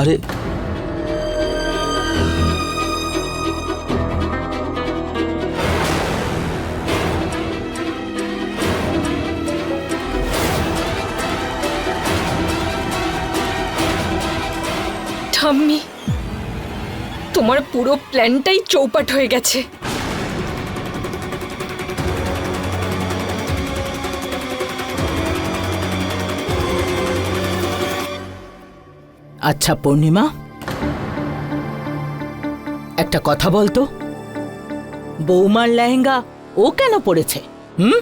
আরে ঠাম্মি তোমার পুরো প্ল্যানটাই চৌপাট হয়ে গেছে। আচ্ছা পূর্ণিমা। একটা কথা বলতো? বৌমার লেহেঙ্গা ও কেন পড়েছে হুম?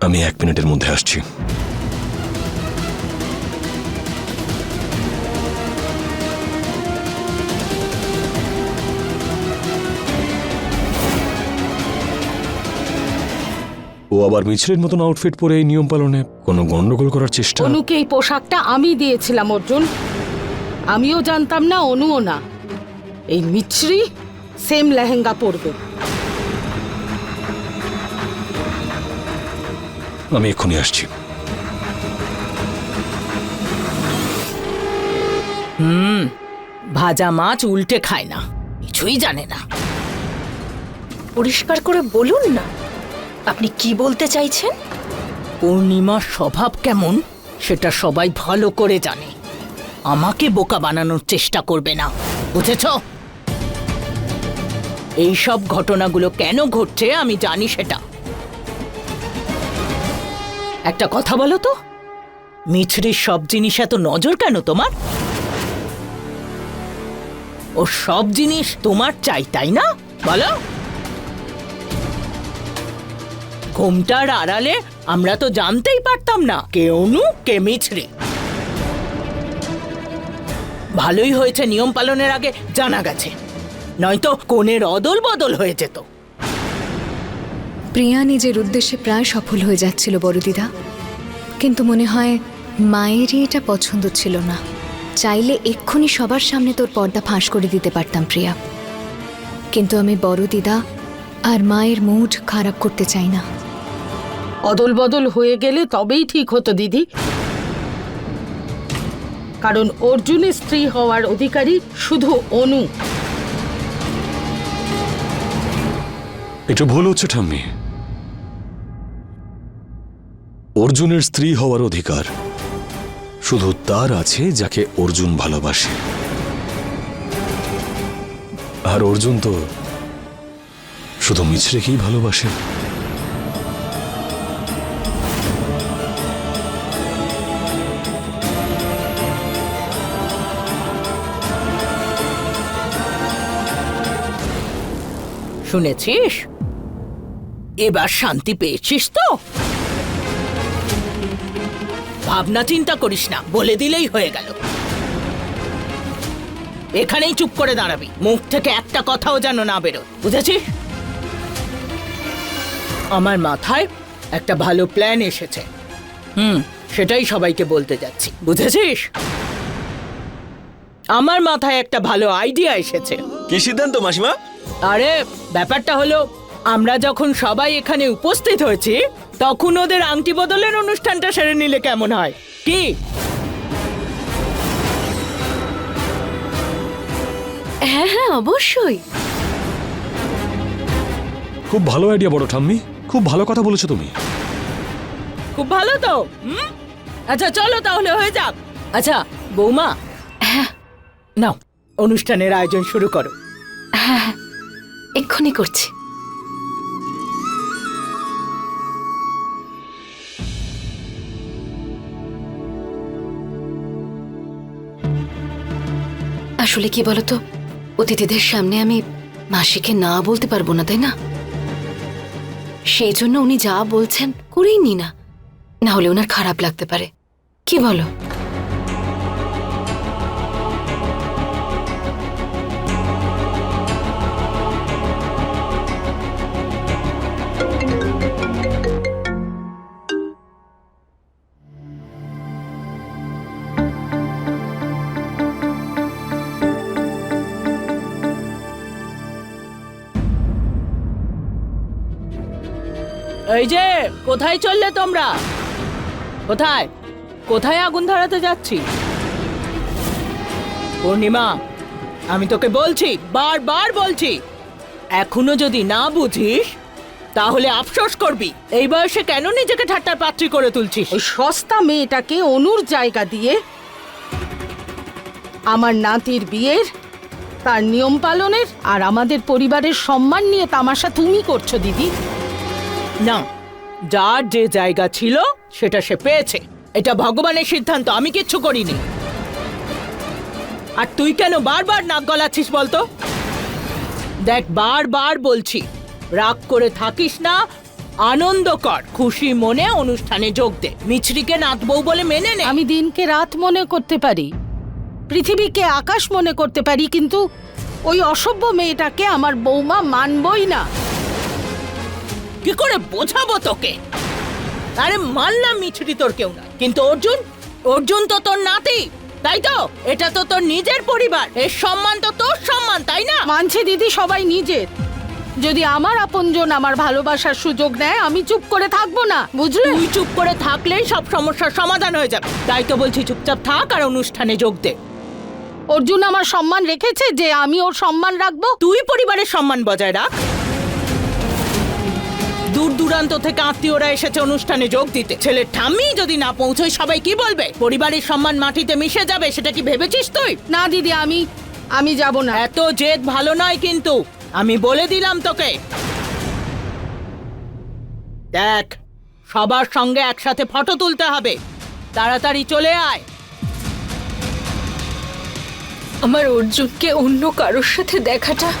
আমি এক মিনিটের মধ্যে আসছি। আবার মিছিলের মতন আউটফিট পরে এই নিয়ম পালনে কোনো গন্ডগোল করার চেষ্টা? অনুকে এই পোশাকটা আমি দিয়েছিলাম অর্জুন। আমিও জানতাম না অনুও না। এই মিছরি সেম লেহেঙ্গা পরবে। আমি এক্ষুনি আসছি। ভাজা মাছ উল্টে খায় না কিছুই জানে না। পরিষ্কার করে বলুন না। আপনি কি বলতে চাইছেন? পূর্ণিমার স্বভাব কেমন, সেটা সবাই ভালো করে জানে। আমাকে বোকা বানানোর চেষ্টা করবে না, বুঝেছ? এই সব ঘটনাগুলো কেন ঘটছে আমি জানি সেটা। একটা কথা বলো তো, মিছরির সব জিনিস এত নজর কেন তোমার? ও সব জিনিস তোমার চাই, তাই না? বলো। ঘুমটার আড়ালে আমরা তো জানতেই পারতাম না। কে অনু, কে মিছরি। ভালোই হয়েছে নিয়ম পালনের আগে জানা গেছে। নয়তো কোণের অদল বদল হয়ে যেত। প্রিয়া নিজের উদ্দেশ্যে প্রায় সফল হয়ে যাচ্ছিল বড়দিদা কিন্তু মনে হয় মায়েরই এটা পছন্দ ছিল না। চাইলে এক্ষুনি সবার সামনে তোর পর্দা ফাঁস করে দিতে পারতাম, প্রিয়া। কিন্তু আমি বড় দিদা আর মায়ের মুড খারাপ করতে চাই না। অদল বদল হয়ে গেলে তবেই ঠিক হতো, দিদি। কারণ অর্জুনের স্ত্রী হওয়ার অধিকারী শুধু অনু। একটু ভুল হচ্ছে, ঠাম্মি। অর্জুনের স্ত্রী হওয়ার অধিকার শুধু তার আছে যাকে অর্জুন ভালোবাসে। আর অর্জুন তো শুধু মিছরেকেই ভালোবাসে। শুনেছিস? এবার শান্তি পেয়েছিস তো? ভাবনা চিন্তা করিস না, বলে দিলেই হয়ে গেল। এখানেই চুপ করে দাঁড়াবি, মুখ থেকে একটা কথাও যেন না বেরো বুঝেছিস? আমার মাথায় একটা ভালো প্ল্যান এসেছে। হুম, সেটাই সবাইকে বলতে যাচ্ছি, বুঝেছিস? আমার মাথায় একটা ভালো আইডিয়া এসেছে। কি সিদ্ধান্ত মাসিমা? আরে ব্যাপারটা হলো আমরা যখন সবাই এখানে উপস্থিত হয়েছি তখন ওদের আংটি বদলের অনুষ্ঠানটা সেরে নিলে কেমন হয়? কি? হ্যাঁ হ্যাঁ অবশ্যই। খুব ভালো আইডিয়া বড় ঠাম্মি। খুব ভালো কথা বলেছ তুমি। খুব ভালো তো হুম? আচ্ছা চলো তাহলে হয়ে যাক। আচ্ছা বৌমা। হ্যাঁ। নাও অনুষ্ঠানের আয়োজন শুরু করো। হ্যাঁ হ্যাঁ, এক্ষুনি করছি। আসলে কি বলতো, অতিথিদের সামনে আমি মাসিকে না বলতে পারব না, তাই না? সেই জন্য উনি যা বলছেন করেই নি না। না হলে ওনার খারাপ লাগতে পারে। কি বলো? এই যে, কোথায় চললে তোমরা? কোথায়? কোথায় আগুন ধরাতে যাচ্ছি? পূর্ণিমা, আমি তোকে বলছি, বারবার বলছি, এখনও যদি না বুঝিস, তাহলে আফসোস করবি। এই বয়সে কেন নিজেকে ঠাট্টার পাত্রী করে তুলছিস? ওই সস্তা মেয়েটাকে অনুর জায়গা দিয়ে আমার নাতির বিয়ের, তার নিয়ম পালনের আর আমাদের পরিবারের সম্মান নিয়ে তামাশা তুমি করছ, দিদি। না যার যে জায়গা ছিল, সেটা সে পেয়েছে। এটা ভগবানের সিদ্ধান্ত, আমি কিচ্ছু করিনি। আর তুই কেন বারবার নাক গলাচ্ছিস বলতো? দেখ, বারবার বলছি, রাগ করে থাকিস না, আনন্দ কর, খুশি মনে অনুষ্ঠানে যোগ দে। মিছরিকে নাত বউ বলে মেনে নে। আমি দিনকে রাত মনে করতে পারি, পৃথিবীকে আকাশ মনে করতে পারি, কিন্তু ওই অসভ্য মেয়েটাকে আমার বৌমা মানবই না। কি করে বোঝাবো তোকে? আরে মানলাম মিছরি তোর কেউ না কিন্তু অর্জুন অর্জুন তো তোর নাতি তাই তো? এটা তো তোর নিজের পরিবার। এর সম্মান তো তোর সম্মান তাই না? মানছি দিদি সবাই নিজের। যদি আমার আপনজন আমার ভালোবাসার সুযোগ নেয় আমি চুপ করে থাকব না বুঝলে? তুই চুপ করে থাকলেই সব সমস্যার সমাধান হয়ে যাবে। তাই তো বলছি চুপচাপ থাক আর অনুষ্ঠানে যোগ দে। অর্জুন আমার সম্মান রেখেছে যে আমি ওর সম্মান রাখব। তুই পরিবারের সম্মান বজায় রাখ। দূর দূরান্ত থেকে আত্মীয়রা এসেছে অনুষ্ঠানে যোগ দিতে। ছেলের ঠাম্মি যদি না পৌঁছয় সবাই কি বলবে? পরিবারের সম্মান মাটিতে মিশে যাবে সেটা কি ভেবেছিস তুই? না দিদি আমি আমি যাব না। এত জেদ ভালো নয় কিন্তু। আমি বলে দিলাম তোকে। দেখ সবার সঙ্গে একসাথে ফটো তুলতে হবে। তাড়াতাড়ি চলে আয়। আমার অর্জুনকে অন্য কারোর সাথে দেখাটা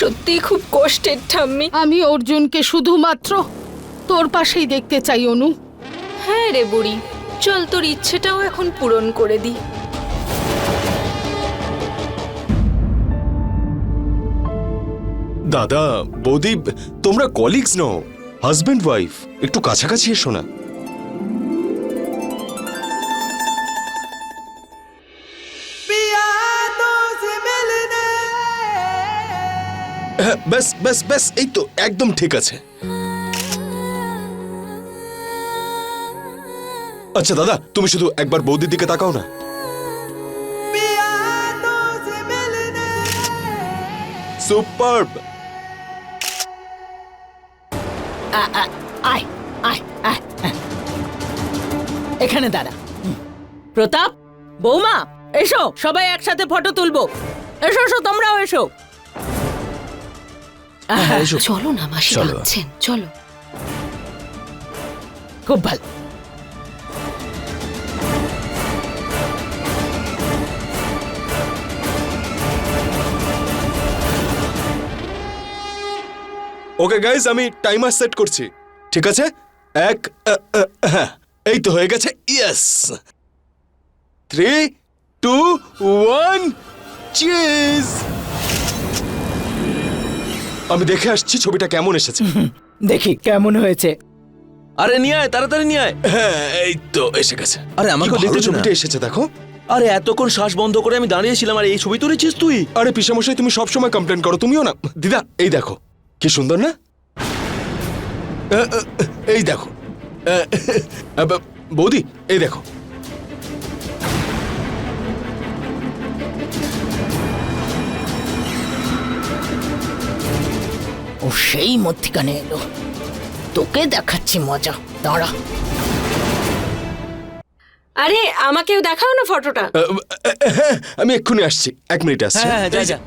সত্যিই খুব কষ্টের ঠাম্মি। আমি অর্জুনকে শুধুমাত্র তোর পাশেই দেখতে চাই অনু। হ্যাঁ রে বুড়ি চল তোর ইচ্ছেটাও এখন পূরণ করে দি। দাদা বৌদি তোমরা কলিগস নও। হাজবেন্ড ওয়াইফ একটু কাছাকাছি এসো না। ব্যাস ব্যাস ব্যাস, এই তো একদম ঠিক আছে। আচ্ছা দাদা, তুমি শুধু একবার বৌদির দিকে তাকাও না। আয় আয়। এখানে দাঁড়া। প্রতাপ, বৌমা, এসো, সবাই একসাথে ফটো তুলবো। এসো এসো, তোমরাও এসো। হ্যাঁ, চলো না মাসি চলো। ডাকছেন চলো। খুব ভালো ওকে গাইজ আমি টাইমার সেট করছি। ঠিক আছে? এক আ, আ, হ্যাঁ এই তো হয়ে গেছে। Yes three two one cheese আমি দেখে আসছি ছবিটা কেমন এসেছে। দেখি কেমন হয়েছে। আরে নিয়ে আয় তাড়াতাড়ি নিয়ে আয়। হ্যাঁ এই তো এসে গেছে। আরে আমাকে দেখতে ছবিটা এসেছে দেখো। আরে এতক্ষণ শ্বাস বন্ধ করে আমি দাঁড়িয়েছিলাম আর এই ছবি তুলেছিস তুই? আরে পিসামশাই তুমি সব সময় কমপ্লেন করো তুমিও না। দিদা এই দেখো। কি সুন্দর না? এই দেখো। বৌদি এই দেখো। সেই মধ্যিখানে এলো। তোকে দেখাচ্ছি মজা। দাঁড়া। আরে আমাকেও দেখাও না ফটোটা। হ্যাঁ, আমি এক্ষুনি আসছি। এক মিনিট আসছি হ্যাঁ হ্যাঁ যা। যা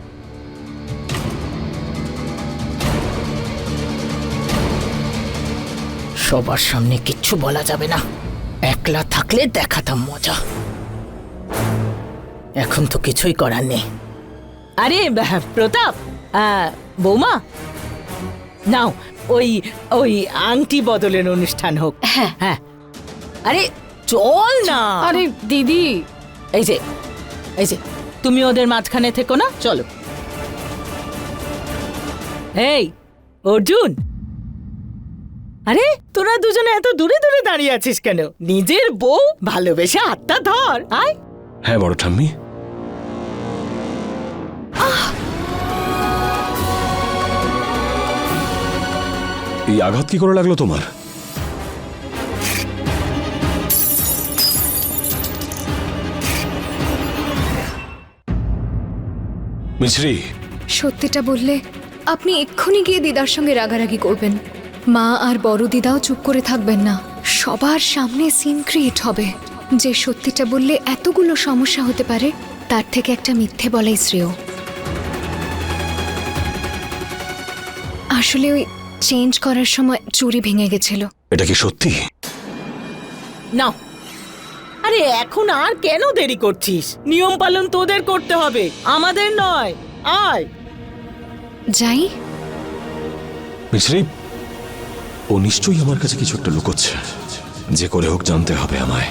সবার সামনে কিচ্ছু বলা যাবে না। একলা থাকলে দেখাতাম মজা। এখন তো কিছুই করার নেই। আরে ব্যাহ, প্রতাপ বৌমা নাও ওই ওই আংটি বদলের অনুষ্ঠান হোক। হ্যাঁ। হ্যাঁ। আরে চল না। আরে দিদি। এই যে এই যে তুমি ওদের মাঝখানে থেকো না চলো। এই অর্জুন। আরে তোরা দুজনে এত দূরে দূরে দাঁড়িয়ে আছিস কেন? নিজের বউ ভালোবেসে হাতটা ধর আয়। হ্যাঁ বড় ঠাম্মি। এই আঘাত কি করে লাগল তোমার? মিছরি। সত্যিটা বললে আপনি এক্ষুনি গিয়ে দিদার সঙ্গে রাগারাগি করবেন। মা আর বড় দিদাও চুপ করে থাকবেন না। সবার সামনে সিন ক্রিয়েট হবে। যে সত্যিটা বললে এতগুলো সমস্যা হতে পারে, তার থেকে একটা মিথ্যে বলাই শ্রেয়। আসলে ওই চেঞ্জ করার সময় চুরি ভেঙে গেছিল। এটা কি সত্যি? না। আরে এখন আর কেন দেরি করছিস? নিয়ম পালন তোদের করতে হবে আমাদের নয়। আয়। যাই। মিছরি ও নিশ্চয়ই আমার কাছে কিছু একটা লুকোচ্ছে। যে করে হোক জানতে হবে আমায়।